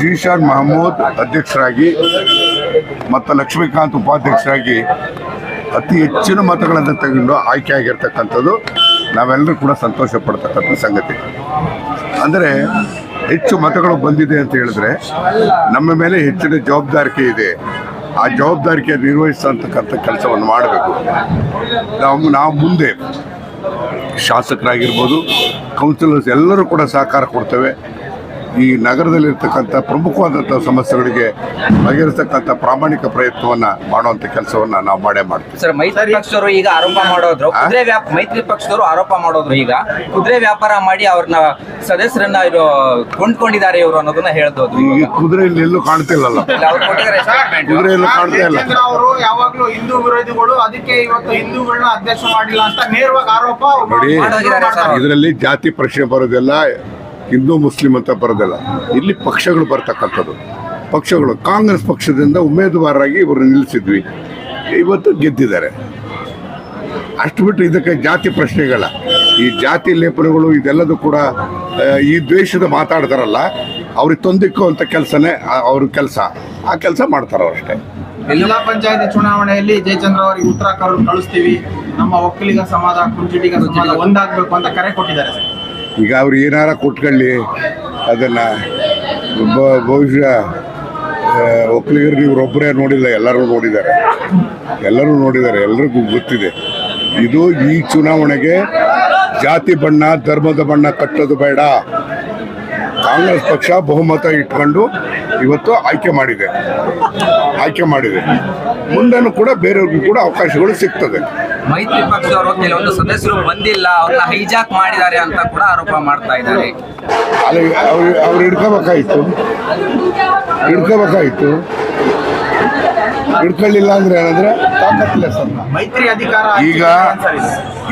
ಜೀಶಾನ್ ಮಹಮೂದ್ ಅಧ್ಯಕ್ಷರಾಗಿ ಮತ್ತು ಲಕ್ಷ್ಮೀಕಾಂತ್ ಉಪಾಧ್ಯಕ್ಷರಾಗಿ ಅತಿ ಹೆಚ್ಚಿನ ಮತಗಳನ್ನು ತಗೊಂಡು ಆಯ್ಕೆ ಆಗಿರ್ತಕ್ಕಂಥದ್ದು. ನಾವೆಲ್ಲರೂ ಕೂಡ ಸಂತೋಷ ಪಡ್ತಕ್ಕಂಥ ಸಂಗತಿ. ಅಂದರೆ ಹೆಚ್ಚು ಮತಗಳು ಬಂದಿದೆ ಅಂತ ಹೇಳಿದ್ರೆ ನಮ್ಮ ಮೇಲೆ ಹೆಚ್ಚಿನ ಜವಾಬ್ದಾರಿಕೆ ಇದೆ. ಆ ಜವಾಬ್ದಾರಿಕೆ ನಿರ್ವಹಿಸತಕ್ಕಂಥ ಕೆಲಸವನ್ನು ಮಾಡಬೇಕು. ನಾವು ನಾವು ಮುಂದೆ ಶಾಸಕರಾಗಿರ್ಬೋದು ಕೌನ್ಸಿಲರ್ಸ್ ಎಲ್ಲರೂ ಕೂಡ ಸಹಕಾರ ಕೊಡ್ತೇವೆ. ಈ ನಗರದಲ್ಲಿರ್ತಕ್ಕಂಥ ಪ್ರಮುಖವಾದಂಥ ಸಮಸ್ಯೆಗಳಿಗೆ ಬಗೆಹರಿಸ್ತಕ್ಕಂಥ ಪ್ರಾಮಾಣಿಕ ಪ್ರಯತ್ನವನ್ನ ಮಾಡುವಂಥ ಕೆಲಸವನ್ನ ನಾವು ಮಾಡೇ ಮಾಡ್ತೀವಿ. ಸರ್ ಮೈತ್ರಿ ಪಕ್ಷದವರು ಈಗ ಆರೋಪ ಮಾಡೋದ್ರು. ಕುದುರೆ ವ್ಯಾಪ ಮೈತ್ರಿ ಪಕ್ಷದವರು ಆರೋಪ ಮಾಡೋದ್ರು ಈಗ. ಕುದುರೆ ವ್ಯಾಪಾರ ಮಾಡಿ ಅವ್ರನ್ನ ಸದಸ್ಯರನ್ನ ಇವರು ಕೊಂಡ್ಕೊಂಡಿದ್ದಾರೆ ಇವರು ಅನ್ನೋದನ್ನ ಹೇಳ್ಬೋದು ಈ ಕುದುರೆಯಲ್ಲಿ ಎಲ್ಲೂ ಕಾಣ್ತಿಲ್ಲಲ್ಲ. ಕುದುರೆ ಎಲ್ಲೂ ಕಾಣ್ತಾ ಇಲ್ಲ. ಅವರು ಯಾವಾಗ್ಲೂ ಹಿಂದೂ ವಿರೋಧಿಗಳು ಅದಕ್ಕೆ ಇವತ್ತು ಹಿಂದೂಗಳನ್ನ ಅಧ್ಯಕ್ಷ ಮಾಡಿಲ್ಲ ಅಂತ ನೇರವಾಗಿ ಆರೋಪ ನೋಡಿ. ಇದರಲ್ಲಿ ಜಾತಿ ಪ್ರಶ್ನೆ ಬರೋದಿಲ್ಲ ಹಿಂದೂ, ಮುಸ್ಲಿಂ ಅಂತ ಬರೋದಿಲ್ಲ. ಇಲ್ಲಿ ಪಕ್ಷಗಳು ಬರ್ತಕ್ಕಂಥದ್ದು. ಪಕ್ಷಗಳು, ಕಾಂಗ್ರೆಸ್ ಪಕ್ಷದಿಂದ ಉಮೇದುವಾರರಾಗಿ ಇವರು ನಿಲ್ಲಿಸಿದ್ವಿ. ಇವತ್ತು ಗೆದ್ದಿದ್ದಾರೆ. ಅಷ್ಟು ಬಿಟ್ಟು ಇದಕ್ಕೆ ಜಾತಿ ಪ್ರಶ್ನೆಗಳ ಈ ಜಾತಿ ಲೇಪನಗಳು ಇದೆಲ್ಲದೂ ಕೂಡ ಈ ದ್ವೇಷದ ಮಾತಾಡ್ತಾರಲ್ಲ, ಅವ್ರಿಗೆ ಅಂತ ಕೆಲಸನೇ ಅವ್ರ ಕೆಲಸ. ಆ ಕೆಲಸ ಮಾಡ್ತಾರೆ ಅಷ್ಟೇ. ಜಿಲ್ಲಾ ಪಂಚಾಯತಿ ಚುನಾವಣೆಯಲ್ಲಿ ಜಯಚಂದ್ರ ಅವರಿಗೆ ಉತ್ತರ ಕಳಿಸ್ತೀವಿ. ನಮ್ಮ ಒಕ್ಕಲಿಗ ಸಮಾಜ, ಕುಂಚಿಟಿಗ ಸಮಾಜ ಒಂದಾಗಬೇಕು ಅಂತ ಕರೆ ಕೊಟ್ಟಿದ್ದಾರೆ. ಈಗ ಅವ್ರು ಏನಾರ ಕೊಟ್ಕೊಳ್ಳಿ ಅದನ್ನು. ಬಹುಶಃ ಒಕ್ಕಲಿಗರು ಇವರೊಬ್ಬರೇ ನೋಡಿಲ್ಲ, ಎಲ್ಲರೂ ನೋಡಿದ್ದಾರೆ. ಎಲ್ಲರೂ ನೋಡಿದ್ದಾರೆ ಎಲ್ಲರಿಗೂ ಗೊತ್ತಿದೆ. ಇದು ಈ ಚುನಾವಣೆಗೆ ಜಾತಿ ಬಣ್ಣ, ಧರ್ಮದ ಬಣ್ಣ ಕಟ್ಟೋದು ಬೇಡ. ಕಾಂಗ್ರೆಸ್ ಪಕ್ಷ ಬಹುಮತ ಇಟ್ಕೊಂಡು ಇವತ್ತು ಆಯ್ಕೆ ಮಾಡಿದೆ. ಆಯ್ಕೆ ಮಾಡಿದೆ. ಮುಂದೆನೂ ಕೂಡ ಬೇರೆಯವ್ರಿಗೂ ಕೂಡ ಅವಕಾಶಗಳು ಸಿಗ್ತದೆ. ಮೈತ್ರಿ ಪಕ್ಷದವರು ಕೆಲವೊಂದು ಸದಸ್ಯರು ಬಂದಿಲ್ಲ ಅವ್ರನ್ನ ಹೈಜಾಕ್ ಮಾಡಿದ್ದಾರೆ ಅಂತ ಕೂಡ ಆರೋಪ ಮಾಡ್ತಾ ಇದ್ದಾರೆ. ಅಲ್ಲಿ ಅವ್ರು ಅವ್ರು ಹಿಡ್ಕೋಬೇಕಾಯ್ತು. ಹಿಡ್ಕೋಬೇಕಾಯ್ತು. ಹಿಡ್ಕೊಳ್ಳಿಲ್ಲ ಅಂದ್ರೆ ಏನಂದ್ರೆ ಮೈತ್ರಿ ಅಧಿಕಾರ ಈಗ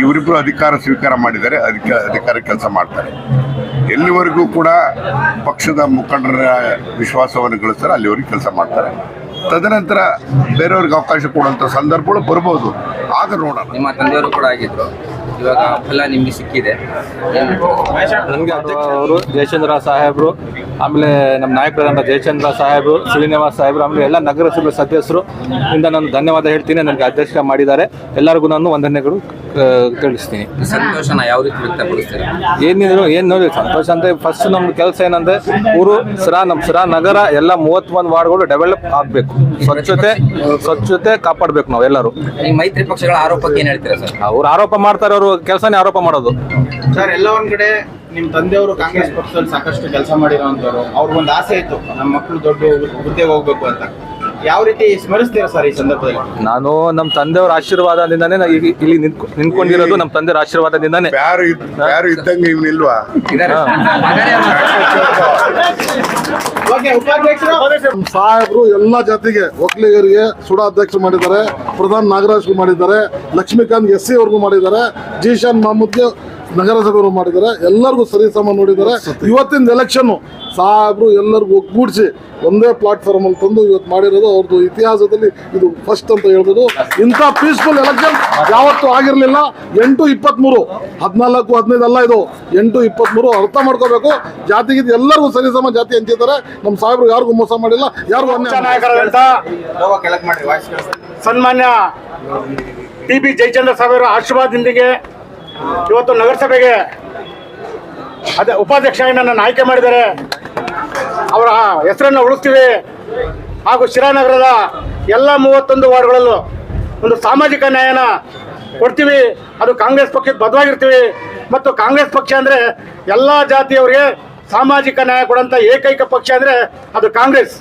ಇವರಿಬ್ರು ಅಧಿಕಾರ ಸ್ವೀಕಾರ ಮಾಡಿದ್ದಾರೆ ಅದಕ್ಕೆ ಅಧಿಕಾರ ಕೆಲಸ ಮಾಡ್ತಾರೆ. ಎಲ್ಲಿವರೆಗೂ ಕೂಡ ಪಕ್ಷದ ಮುಖಂಡರ ವಿಶ್ವಾಸವನ್ನು ಗಳಿಸ್ತಾರೆ, ಅಲ್ಲಿವರೆಗೆ ಕೆಲಸ ಮಾಡ್ತಾರೆ. ತದನಂತರ ಬೇರೆಯವ್ರಿಗೆ ಅವಕಾಶ ಕೊಡುವಂಥ ಸಂದರ್ಭಗಳು ಬರ್ಬೋದು. ಆಗ ನೋಡೋಣ. ನಿಮ್ಮ ತಂದೆಯವರು ಕೂಡ ಆಗಿದ್ರು. ಇವಾಗ ಫಲ ನಿಮ್ಗೆ ಸಿಕ್ಕಿದೆ? ನನಗೆ ಅವರು ಜಯಚಂದ್ರ ಸಾಹೇಬರು ಆಮೇಲೆ ನಮ್ಮ ನಾಯಕರಾದಂಥ ಜಯಚಂದ್ರ ಸಾಹೇಬರು ಶ್ರೀನಿವಾಸ್ ಸಾಹೇಬರು ಆಮೇಲೆ ಎಲ್ಲ ನಗರಸಭೆ ಸದಸ್ಯರು ಇಂದ ನಾನು ಧನ್ಯವಾದ ಹೇಳ್ತೀನಿ ನನಗೆ ಅಧ್ಯಕ್ಷ ಮಾಡಿದ್ದಾರೆ. ಎಲ್ಲರಿಗೂ ನಾನು ವಂದನೆಗಳು ತಿಳಿಸ್ತೀನಿ. ಸಂತೋಷನ ಯಾವ ರೀತಿ ವ್ಯಕ್ತಪಡಿಸ್ತೀರಾ? ಏನಿದ್ರು ಏನು ನೋಡಿ ಸಂತೋಷ ಅಂದ್ರೆ ಫಸ್ಟ್ ನಮ್ಮ ಕೆಲಸ ಏನಂದ್ರೆ ಊರು ಸಿರಾ ನಮ್ಮ ಸಿರಾ ನಗರ ಎಲ್ಲ ಮೂವತ್ತೊಂದು ವಾರ್ಡ್ಗಳು ಡೆವಲಪ್ ಆಗಬೇಕು. ಸ್ವಚ್ಛತೆ ಸ್ವಚ್ಛತೆ ಕಾಪಾಡಬೇಕು ನಾವು ಎಲ್ಲರೂ ಈ ಮೈತ್ರಿ ಪಕ್ಷಗಳ ಆರೋಪಕ್ಕೆ ಏನು ಹೇಳ್ತೀರಾ ಸರ್? ಅವ್ರು ಆರೋಪ ಮಾಡ್ತಾರೆ ಅವರು ಕೆಲಸನೇ ಆರೋಪ ಮಾಡೋದು. ಸರ್, ಎಲ್ಲ ಒಂದ್ ಕಡೆ ನಿಮ್ ತಂದೆಯವರು ಕಾಂಗ್ರೆಸ್ ಪಕ್ಷದಲ್ಲಿ ಸಾಕಷ್ಟು ಕೆಲಸ ಮಾಡಿರೋಂಥವ್ರು ಅವ್ರಿಗೊಂದು ಆಸೆ ಇತ್ತು ನಮ್ಮ ಮಕ್ಕಳು ದೊಡ್ಡ ಹುದ್ದೆಗೆ ಹೋಗ್ಬೇಕು ಅಂತ. ಯಾವ ರೀತಿ ಸ್ಮರಿಸ್ತೀರಾ ಸರ್ ಈ ಸಂದರ್ಭದಲ್ಲಿ? ನಾನು ನಮ್ಮ ತಂದೆಯವರ ಆಶೀರ್ವಾದದಿಂದಾನೇ ನಾ ಇಲ್ಲಿ ನಿಂತ್ಕೊ- ನಿಂತ್ಕೊಂಡಿರೋದು ನಮ್ಮ ತಂದೆಯವರ ಆಶೀರ್ವಾದದಿಂದಾನೇ. ಯಾರು ಇದ್ ಯಾರು ಇದ್ದಂಗೆ ಓಕೆ ಉಪಾಧ್ಯಕ್ಷರು. ಸಾಹೇಬರು ಎಲ್ಲ ಜಾತಿಗೆ ಒಕ್ಕಲಿಗರಿಗೆ ಸುಡಾ ಅಧ್ಯಕ್ಷರು ಮಾಡಿದ್ದಾರೆ ಪ್ರಧಾನ್ ನಾಗರಾಜ್ಗೂ ಮಾಡಿದ್ದಾರೆ ಲಕ್ಷ್ಮೀಕಾಂತ್ ಎಸ್ ಸಿ ಅವ್ರಿಗೂ ಮಾಡಿದ್ದಾರೆ ಜೀಶಾನ್ ಮಹಮ್ಮದ್ಗೆ ನಗರಸಭೆಯವರು ಮಾಡಿದ್ದಾರೆ ಎಲ್ಲರಿಗೂ ಸರಿಸಮ ನೋಡಿದ್ದಾರೆ. ಇವತ್ತಿನ ಎಲೆಕ್ಷನ್ ಸಾಹೇಬರು ಎಲ್ಲರಿಗೂ ಒಗ್ಗೂಡಿಸಿ ಒಂದೇ ಪ್ಲಾಟ್ಫಾರ್ಮ್ ಅಲ್ಲಿ ತಂದು ಇವತ್ತು ಮಾಡಿರೋದು ಅವ್ರದ್ದು ಇತಿಹಾಸದಲ್ಲಿ ಇದು ಫಸ್ಟ್ ಅಂತ ಹೇಳ್ಬೋದು. ಇಂಥ ಪೀಸ್ಫುಲ್ ಎಲೆಕ್ಷನ್ ಯಾವತ್ತೂ ಆಗಿರಲಿಲ್ಲ. ಎಂಟು ಇಪ್ಪತ್ಮೂರು ಹದಿನಾಲ್ಕು ಹದಿನೈದು ಅಲ್ಲ ಇದು. ಎಂಟು ಇಪ್ಪತ್ಮೂರು ಅರ್ಥ ಮಾಡ್ಕೋಬೇಕು. ಜಾತಿಗೆ ಎಲ್ಲರಿಗೂ ಸರಿಸಮ ಜಾತಿ ಅಂತಿದ್ದಾರೆ. ನಮ್ಮ ಸಾಹೇಬರು ಯಾರಿಗೂ ಮೋಸ ಮಾಡಿಲ್ಲ ಯಾರಿಗೂ ಅನ್ಯಾಯ ಸನ್ಮಾನ್ಯ ಟಿ ಬಿ ಜಯಚಂದ್ರ ಸಾಹೇಬರ ಆಶೀರ್ವಾದದೊಂದಿಗೆ ಇವತ್ತು ನಗರಸಭೆಗೆ ಅದೇ ಉಪಾಧ್ಯಕ್ಷ ನನ್ನನ್ನು ಆಯ್ಕೆ ಮಾಡಿದ್ದಾರೆ. ಅವರ ಹೆಸರನ್ನು ಉಳಿಸ್ತೀವಿ. ಹಾಗೂ ಶಿರಾನಗರದ ಎಲ್ಲ ಮೂವತ್ತೊಂದು ವಾರ್ಡ್ಗಳಲ್ಲೂ ಒಂದು ಸಾಮಾಜಿಕ ನ್ಯಾಯನ ಕೊಡ್ತೀವಿ. ಅದು ಕಾಂಗ್ರೆಸ್ ಪಕ್ಷಕ್ಕೆ ಬದ್ಧವಾಗಿರ್ತೀವಿ ಮತ್ತು ಕಾಂಗ್ರೆಸ್ ಪಕ್ಷ ಅಂದರೆ ಎಲ್ಲ ಜಾತಿಯವರಿಗೆ ಸಾಮಾಜಿಕ ನ್ಯಾಯ ಕೊಡೋಂಥ ಏಕೈಕ ಪಕ್ಷ ಅಂದರೆ ಅದು ಕಾಂಗ್ರೆಸ್.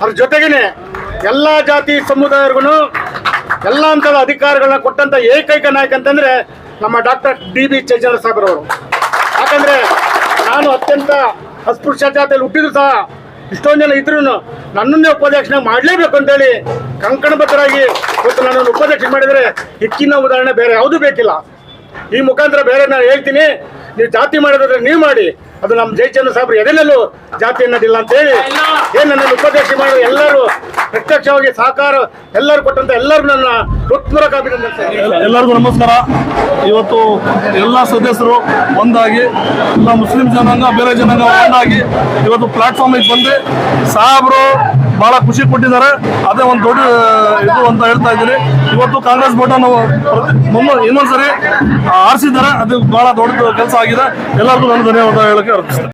ಅದ್ರ ಜೊತೆಗೇನೆ ಎಲ್ಲ ಜಾತಿ ಸಮುದಾಯರಿಗೂ ಎಲ್ಲ ಹಂತದ ಅಧಿಕಾರಗಳನ್ನ ಕೊಟ್ಟಂಥ ಏಕೈಕ ನಾಯಕ ಅಂತಂದ್ರೆ ನಮ್ಮ ಡಾಕ್ಟರ್ ಡಿ ಬಿ ಜಯಚಂದ್ರ ಸಾಹೇಬ್ರವರು. ಯಾಕಂದ್ರೆ ನಾನು ಅತ್ಯಂತ ಅಸ್ಪೃಶ್ಯ ಜಾತಿಯಲ್ಲಿ ಹುಟ್ಟಿದ್ರು ಸಹ ಇಷ್ಟೊಂದು ಜನ ಇದ್ರು ನನ್ನನ್ನೇ ಉಪಾಧ್ಯಕ್ಷನ ಮಾಡಲೇಬೇಕು ಅಂತೇಳಿ ಕಂಕಣಬದ್ಧರಾಗಿ ಇವತ್ತು ನನ್ನನ್ನು ಉಪಾಧ್ಯಕ್ಷ ಮಾಡಿದರೆ ಹೆಚ್ಚಿನ ಉದಾಹರಣೆ ಬೇರೆ ಯಾವುದೂ ಬೇಕಿಲ್ಲ. ಈ ಮುಖಾಂತರ ಬೇರೆ ನಾನು ಹೇಳ್ತೀನಿ, ನೀವು ಜಾತಿ ಮಾಡೋದಾದ್ರೆ ನೀವು ಮಾಡಿ ಅದು ನಮ್ಮ ಜೈಚಂದ್ರ ಸಾಹೇಬ್ರು ಎದೆಲ್ಲೂ ಜಾತಿ ಅನ್ನೋದಿಲ್ಲ ಅಂತ ಹೇಳಿ ಏನ್ ನನ್ನ ಉಪದೇಶ ಮಾಡಿ ಎಲ್ಲರೂ ಪ್ರತ್ಯಕ್ಷವಾಗಿ ಸಹಕಾರ ಎಲ್ಲರೂ ಕೊಟ್ಟಂತ ಎಲ್ಲರೂ ನನ್ನ ಹೃತ್ಪೂರ್ವಕ ಅಭಿನಂದನೆ ಎಲ್ಲರಿಗೂ ನಮಸ್ಕಾರ. ಇವತ್ತು ಎಲ್ಲ ಸದಸ್ಯರು ಒಂದಾಗಿ, ಎಲ್ಲ ಮುಸ್ಲಿಂ ಜನಾಂಗ, ಬೇರೆ ಜನಾಂಗ ಒಂದಾಗಿ ಇವತ್ತು ಪ್ಲಾಟ್ಫಾರ್ಮಿಗೆ ಬಂದು ಸಾಹೇಬರು ಬಹಳ ಖುಷಿ ಕೊಟ್ಟಿದ್ದಾರೆ. ಅದೇ ಒಂದು ದೊಡ್ಡ ಇದು ಅಂತ ಹೇಳ್ತಾ ಇದ್ದೀನಿ. ಇವತ್ತು ಕಾಂಗ್ರೆಸ್ ಬಟನ್ ಇನ್ನೊಂದ್ಸರಿ ಆರಿಸಿದ್ದಾರೆ. ಅದು ಬಹಳ ದೊಡ್ಡ ಕೆಲಸ ಆಗಿದೆ. ಎಲ್ಲರಿಗೂ ನಾನು ಧನ್ಯವಾದ ಹೇಳಕ್ಕೆ ಅರ್ಪಿಸ್ತೇನೆ.